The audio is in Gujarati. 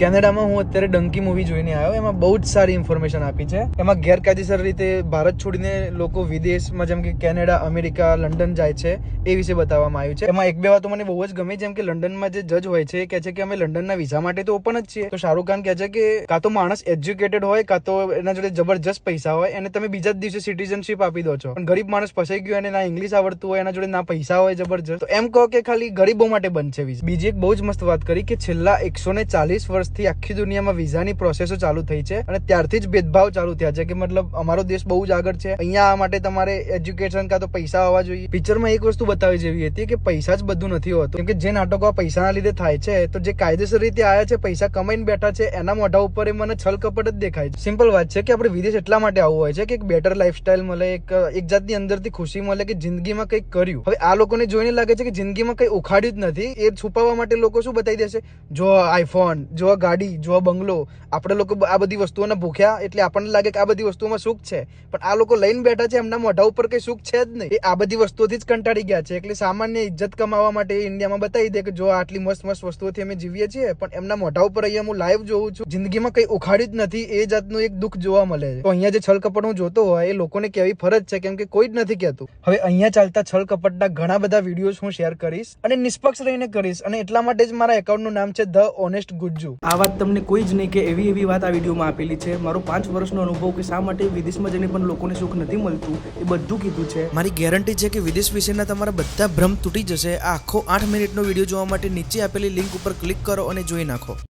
કેનેડામાં હું અત્યારે ડંકી મૂવી જોઈને આવ્યો. એમાં બહુ જ સારી ઇન્ફોર્મેશન આપી છે. એમાં ગેરકાયદેસર રીતે ભારત છોડીને લોકો વિદેશમાં જેમ કે કેનેડા, અમેરિકા, લંડન જાય છે એ વિશે બતાવવામાં આવ્યું છે. એમાં એક બે વાતો મને બહુ જ ગમી, જેમ કે લંડનમાં જે જજ હોય છે એ કહે છે કે અમે લંડનના વિઝા માટે તો ઓપન જ છીએ. તો શાહરૂખ ખાન કહે છે કે કાં તો માણસ એજ્યુકેટેડ હોય, કાં તો એના જોડે જબરજસ્ત પૈસા હોય, એને તમે બીજા જ દિવસે સિટીઝનશીપ આપી દો છો. પણ ગરીબ માણસ ફસાઈ ગયો અને ના ઇંગ્લિશ આવડતું હોય, એના જોડે ના પૈસા હોય જબરજસ્ત. તો એમ કહો કે ખાલી ગરીબો માટે વિઝા બીજી એક બહુ જ મસ્ત વાત કરી કે છેલ્લા એકસો ને ચાલીસ વર્ષથી આખી દુનિયામાં વિઝાની પ્રોસેસો ચાલુ થઈ છે અને ત્યારથી જ ભેદભાવ ચાલુ થયા છે કે મતલબ અમારો દેશ બહુ જ આગળ છે. અહીંયા આ માટે તમારે એજ્યુકેશન કાં તો પૈસા હોવા જોઈએ. પિક્ચરમાં એક વસ્તુ બતાવી જેવી હતી કે પૈસા જ બધું નથી હોતું. કેમ કે જે નાટકો આ પૈસાના લીધે થાય છે, તો જે કાયદેસર રીતે આવ્યા છે, પૈસા કમાઈને બેઠા છે, એના મોઢા ઉપર એ મને છલ કપટ જ દેખાય છે. સિમ્પલ વાત છે કે આપણે વિદેશ એટલા માટે આવવું હોય છે કે એક બેટર લાઈફસ્ટાઈલ મળે, એક એક જાતની અંદરથી ખુશી મળે કે જિંદગીમાં કંઈક કર્યું. હવે આ લોકોને જોઈને લાગે છે કે જિંદગીમાં કંઈ ઉખાડ્યું જ નથી. એ છુપાવવા માટે લોકો શું બતાવી દેશે? જો આઈફોન જો ગાડી જો બંગલો, આપણે લોકો આ બધી વસ્તુઓને ભૂખ્યા, એટલે આપણને લાગે કે આ બધી વસ્તુઓમાં સુખ છે. પણ આ લોકો લઈને બેઠા છે, એમના મોઢા ઉપર કઈ સુખ છે જ નહીં. એ આ બધી વસ્તુઓથી જ કંટાળી ગયા છે. એટલે સામાન્ય ઇજ્જત કમાવા માટે ઇન્ડિયામાં બતાવી દે કે જો આટલી મસ્ત મસ્ત વસ્તુઓથી અમે જીવીએ છીએ, પણ એમના મોઢા ઉપર અહીંયા હું લાઈવ જોઉં છું. જિંદગીમાં કઈ ઉખાડ્યું જ નથી, એ જાતનું એક દુઃખ જોવા મળે છે. તો અહીંયા જે છલ કપટ હું જોતો હોય, એ લોકોને કેવી ફરજ છે? કેમ કે કોઈ જ નથી કહેતું. હવે અહીંયા ચાલતા છલ કપટના ઘણા બધા વિડીયોઝ હું શેર કરીશ અને નિષ્પક્ષ રહીને કરીશ. અને એટલા માટે જ મારા એકાઉન્ટનું નામ છે ધ ઓનેસ્ટ ગુજ્જુ. આ વાત તમને કોઈ જ નહીં કે એવી એવી વાત આ વિડીયોમાં આપેલી છે. મારો પાંચ વર્ષનો અનુભવ કે શા માટે વિદેશમાં જઈને પણ લોકોને સુખ નથી મળતું એ બધું કીધું છે. મારી ગેરંટી છે કે વિદેશ વિશેના તમારા બધા ભ્રમ તૂટી જશે. આ આખો આઠ મિનિટનો વીડિયો જોવા માટે નીચે આપેલી લિંક ઉપર ક્લિક કરો અને જોઈ નાખો.